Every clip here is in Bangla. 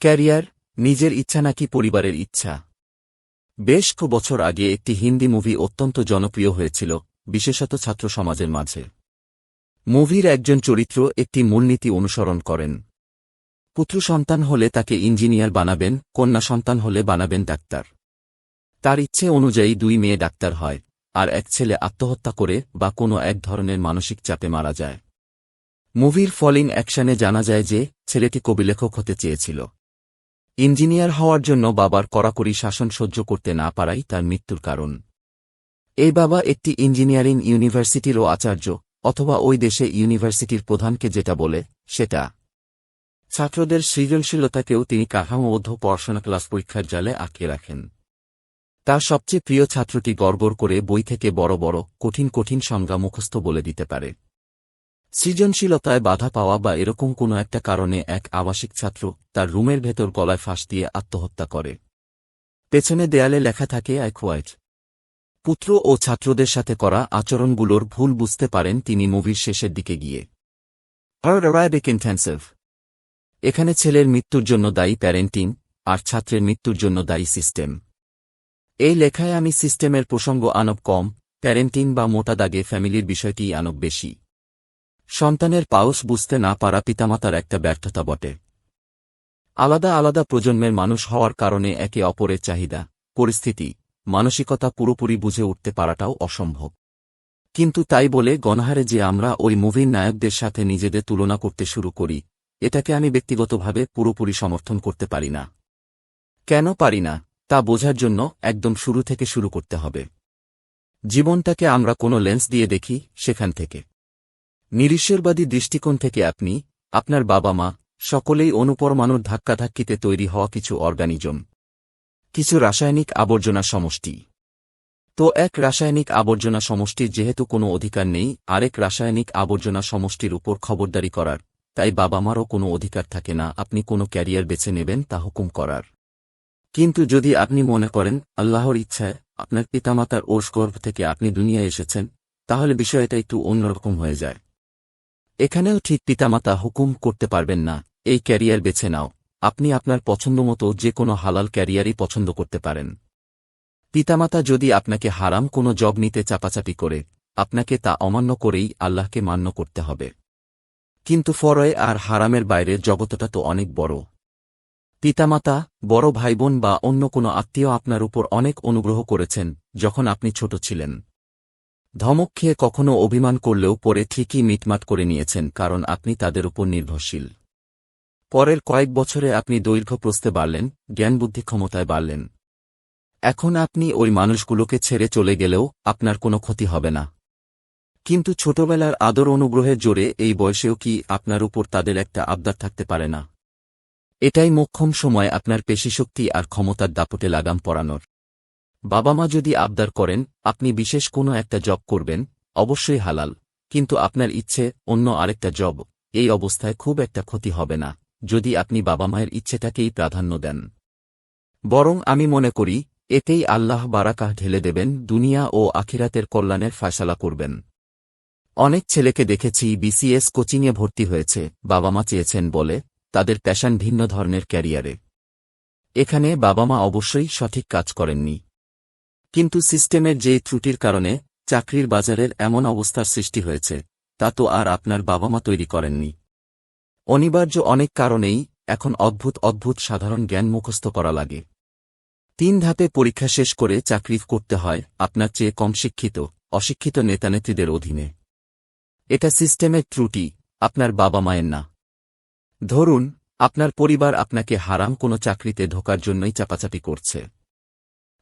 ক্যারিয়ার, নিজের ইচ্ছা নাকি পরিবারের ইচ্ছা? বেশ কো বছর আগে একটি হিন্দি মুভি অত্যন্ত জনপ্রিয় হয়েছিল, বিশেষত ছাত্র সমাজের মাঝে। মুভির একজন চরিত্র একটি মূলনীতি অনুসরণ করেন। পুত্র সন্তান হলে তাকে ইঞ্জিনিয়ার বানাবেন, কন্যা সন্তান হলে বানাবেন ডাক্তার। তার ইচ্ছে অনুযায়ী দুই মেয়ে ডাক্তার হয়, আর এক ছেলে আত্মহত্যা করে বা কোনো এক ধরনের মানসিক চাপে মারা যায়। মুভির ফলিং অ্যাকশনে জানা যায় যে, ছেলেটি কবিলেখক হতে চেয়েছিল। ইঞ্জিনিয়ার হওয়ার জন্য বাবার কড়াকড়ি শাসন সহ্য করতে না পারাই তার মৃত্যুর কারণ। এই বাবা একটি ইঞ্জিনিয়ারিং ইউনিভার্সিটিরও আচার্য, অথবা ওই দেশে ইউনিভার্সিটির প্রধানকে যেটা বলে, সেটা। ছাত্রদের সৃজনশীলতাকেও তিনি কাঠামোবদ্ধ পড়াশোনা ক্লাস পরীক্ষার জালে আটকে রাখেন। তার সবচেয়ে প্রিয় ছাত্রটি গড়গড় করে বই থেকে বড় বড়, কঠিন কঠিন সংজ্ঞা মুখস্থ বলে দিতে পারে। সৃজনশীলতায় বাধা পাওয়া বা এরকম কোনো একটা কারণে এক আবাসিক ছাত্র তার রুমের ভেতর গলায় ফাঁস দিয়ে আত্মহত্যা করে। পেছনে দেয়ালে লেখা থাকে, আই কোয়াইট পুত্র ও ছাত্রদের সাথে করা আচরণগুলোর ভুল বুঝতে পারেন তিনি মুভির শেষের দিকে গিয়ে। ইন্টেন্সিভ এখানে ছেলের মৃত্যুর জন্য দায়ী প্যারেন্টিং আর ছাত্রের মৃত্যুর জন্য দায়ী সিস্টেম। এই লেখায় আমি সিস্টেমের প্রসঙ্গ আনব কম প্যারেন্টিং বা মোটা দাগে ফ্যামিলির বিষয়টিই আনব বেশি। সন্তানের পাউস বুঝতে না পারা পিতামাতার একটা ব্যর্থতা বটে। আলাদা আলাদা প্রজন্মের মানুষ হওয়ার কারণে একে অপরের চাহিদা, পরিস্থিতি, মানসিকতা পুরোপুরি বুঝে উঠতে পারাটাও অসম্ভব। কিন্তু তাই বলে গণহারে যে আমরা ওই মুভির নায়কদের সাথে নিজেদের তুলনা করতে শুরু করি, এটাকে আমি ব্যক্তিগতভাবে পুরোপুরি সমর্থন করতে পারি না। কেন পারি না, তা বোঝার জন্য একদম শুরু থেকে শুরু করতে হবে। জীবনটাকে আমরা কোনো লেন্স দিয়ে দেখি সেখান থেকে। নিরীশ্বরবাদী দৃষ্টিকোণ থেকে আপনি, আপনার বাবা মা সকলেই অনুপরমাণুর ধাক্কাধাক্কিতে তৈরি হওয়া কিছু অর্গানিজম। কিছু রাসায়নিক আবর্জনা সমষ্টি। তো এক রাসায়নিক আবর্জনা সমষ্টির যেহেতু কোনো অধিকার নেই, আরেক রাসায়নিক আবর্জনা সমষ্টির উপর খবরদারি করার, তাই বাবা মারও কোনো অধিকার থাকে না, আপনি কোনো ক্যারিয়ার বেছে নেবেন তা হুকুম করার। কিন্তু যদি আপনি মনে করেন, আল্লাহর ইচ্ছায়, আপনার পিতামাতার ওষগর্ভ থেকে আপনি দুনিয়ায় এসেছেন, তাহলে বিষয়টা একটু অন্যরকম হয়ে যায়। এখানেও ঠিক পিতামাতা হুকুম করতে পারবেন না, এই ক্যারিয়ার বেছে নাও, আপনি আপনার পছন্দমতো যে কোনো হালাল ক্যারিয়ারই পছন্দ করতে পারেন। পিতামাতা যদি আপনাকে হারাম কোনো জব নিতে চাপাচাপি করে, আপনাকে তা অমান্য করেই আল্লাহকে মান্য করতে হবে। কিন্তু ফরয়ে আর হারামের বাইরের জগতটা তো অনেক বড়। পিতামাতা, বড় ভাইবোন বা অন্য কোনো আত্মীয় আপনার উপর অনেক অনুগ্রহ করেছেন, যখন আপনি ছোট ছিলেন। ধমক খেয়ে কখনো অভিমান করলেও পরে ঠিকই মিটমাট করে নিয়েছেন কারণ আপনি তাদের উপর নির্ভরশীল। পরের কয়েক বছরে আপনি দৈর্ঘ্য প্রস্তে বাড়লেন জ্ঞানবুদ্ধি ক্ষমতায় বাড়লেন। এখন আপনি ওই মানুষগুলোকে ছেড়ে চলে গেলেও আপনার কোনো ক্ষতি হবে না। কিন্তু ছোটবেলার আদর অনুগ্রহের জোরে এই বয়সেও কি আপনার উপর তাদের একটা আবদার থাকতে পারে না? এটাই মোক্ষম সময় আপনার পেশিশক্তি আর ক্ষমতার দাপটে লাগাম পরানোর। বাবা মা যদি আবদার করেন, আপনি বিশেষ কোনো একটা জব করবেন, অবশ্যই হালাল। কিন্তু আপনার ইচ্ছে অন্য আরেকটা জব, এই অবস্থায় খুব একটা ক্ষতি হবে না, যদি আপনি বাবা মায়ের ইচ্ছেটাকেই প্রাধান্য দেন। বরং আমি মনে করি, এতেই আল্লাহ বারাকাহ ঢেলে দেবেন, দুনিয়া ও আখিরাতের কল্যাণের ফায়সালা করবেন। অনেক ছেলেকে দেখেছি বিসিএস কোচিংয়ে ভর্তি হয়েছে বাবা মা চেয়েছেন বলে, তাদের প্যাশন ভিন্ন ধরনের ক্যারিয়ারে। এখানে বাবা মা অবশ্যই সঠিক কাজ করেননি। কিন্তু সিস্টেমের যে ত্রুটির কারণে চাকরির বাজারের এমন অবস্থার সৃষ্টি হয়েছে, তা তো আর আপনার বাবা মা তৈরি করেননি। অনিবার্য অনেক কারণেই এখন অদ্ভুত অদ্ভুত সাধারণ জ্ঞান মুখস্থ করা লাগে। তিন ধাপে পরীক্ষা শেষ করে চাকরি করতে হয় আপনার চেয়ে কম শিক্ষিত, অশিক্ষিত নেতানেত্রীদের অধীনে। এটা সিস্টেমের ত্রুটি, আপনার বাবা মায়ের না। ধরুন, আপনার পরিবার আপনাকে হারাম কোনো চাকরিতে ঢোকার জন্যই চাপাচাপি করছে।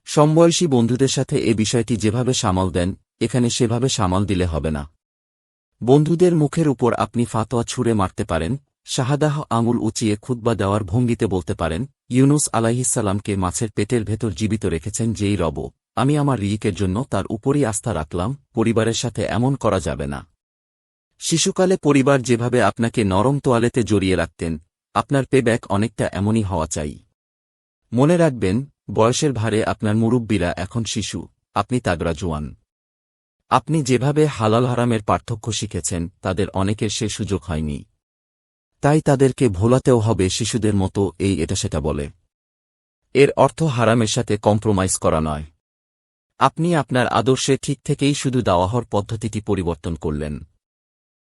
সমবয়সী বন্ধুদের সাথে এ বিষয়টি যেভাবে সামাল দেন, এখানে সেভাবে সামাল দিলে হবে না। বন্ধুদের মুখের উপর আপনি ফাতোয়া ছুঁড়ে মারতে পারেন, শাহাদাহ আঙুল উঁচিয়ে খুতবা দেওয়ার ভঙ্গিতে বলতে পারেন, ইউনুস আলাইহিসাল্লামকে মাছের পেটের ভেতর জীবিত রেখেছেন যেই রব, আমি আমার রিয়িকের জন্য তার উপরই আস্থা রাখলাম, পরিবারের সাথে এমন করা যাবে না। শিশুকালে পরিবার যেভাবে আপনাকে নরম তোয়ালেতে জড়িয়ে রাখতেন, আপনার পেব্যাক অনেকটা এমনই হওয়া চাই। মনে রাখবেন বয়সের ভারে আপনার মুরব্বীরা এখন শিশু, আপনি তাগরা জোয়ান আপনি যেভাবে হালাল হারামের পার্থক্য শিখেছেন, তাদের অনেকের সে সুযোগ হয়নি। তাই তাদেরকে ভোলাতেও হবে শিশুদের মতো, এই এটা সেটা বলে। এর অর্থ হারামের সাথে কম্প্রোমাইজ করা নয়। আপনি আপনার আদর্শে ঠিক থেকেই শুধু দাওয়াহর পদ্ধতিটি পরিবর্তন করলেন।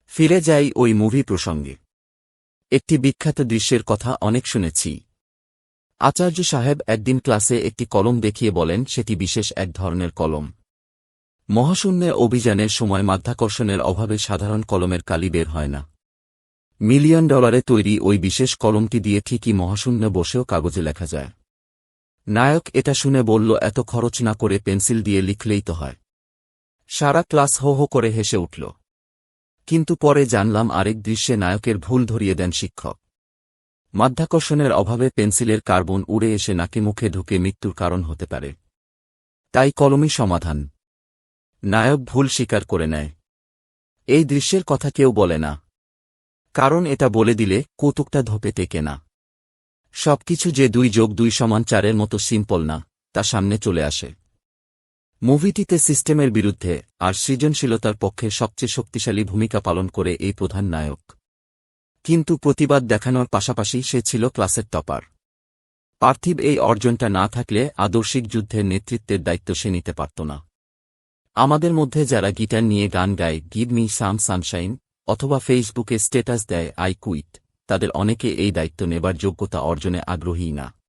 ফিরে যাই ওই মুভি প্রসঙ্গে। একটি বিখ্যাত দৃশ্যের কথা অনেক শুনেছি। আচার্য সাহেব একদিন ক্লাসে একটি কলম দেখিয়ে বলেন, সেটি বিশেষ এক ধরনের কলম। মহাশূন্যে অভিযানের সময় মাধ্যাকর্ষণের অভাবে সাধারণ কলমের কালি বের হয় না। মিলিয়ন ডলারে তৈরি ওই বিশেষ কলমটি দিয়ে ঠিকই মহাশূন্যে বসেও কাগজে লেখা যায়। নায়ক এটা শুনে বলল, এত খরচ না করে পেন্সিল দিয়ে লিখলেই তো হয়। সারা ক্লাস হো হো করে হেসে উঠল। কিন্তু পরে জানলাম আরেক দৃশ্যে নায়কের ভুল ধরিয়ে দেন শিক্ষক। মাধ্যাকর্ষণের অভাবে পেন্সিলের কার্বন উড়ে এসে নাকে মুখে ঢুকে মৃত্যুর কারণ হতে পারে। তাই কলমই সমাধান। নায়ক ভুল স্বীকার করে নেয়। এই দৃশ্যের কথা কেউ বলে না। কারণ এটা বলে দিলে কৌতুকটা ধোপে টেকে না। সবকিছু যে দুই যোগ দুই সমান চারের মতো সিম্পল না, তা সামনে চলে আসে। মুভিটিতে সিস্টেমের বিরুদ্ধে আর সৃজনশীলতার পক্ষে সবচেয়ে শক্তিশালী ভূমিকা পালন করে এই প্রধান নায়ক। কিন্তু প্রতিবাদ দেখানোর পাশাপাশি সে ছিল ক্লাসের টপার। পার্থিব এই অর্জনটা না থাকলে আদর্শিক যুদ্ধের নেতৃত্বের দায়িত্ব সে নিতে পারত না। আমাদের মধ্যে যারা গিটার নিয়ে গান গায়, গিভ মি সাম সানশাইন, অথবা ফেসবুকে স্টেটাস দেয়, আই কুইট, তাদের অনেকে এই দায়িত্ব নেবার যোগ্যতা অর্জনে আগ্রহী না।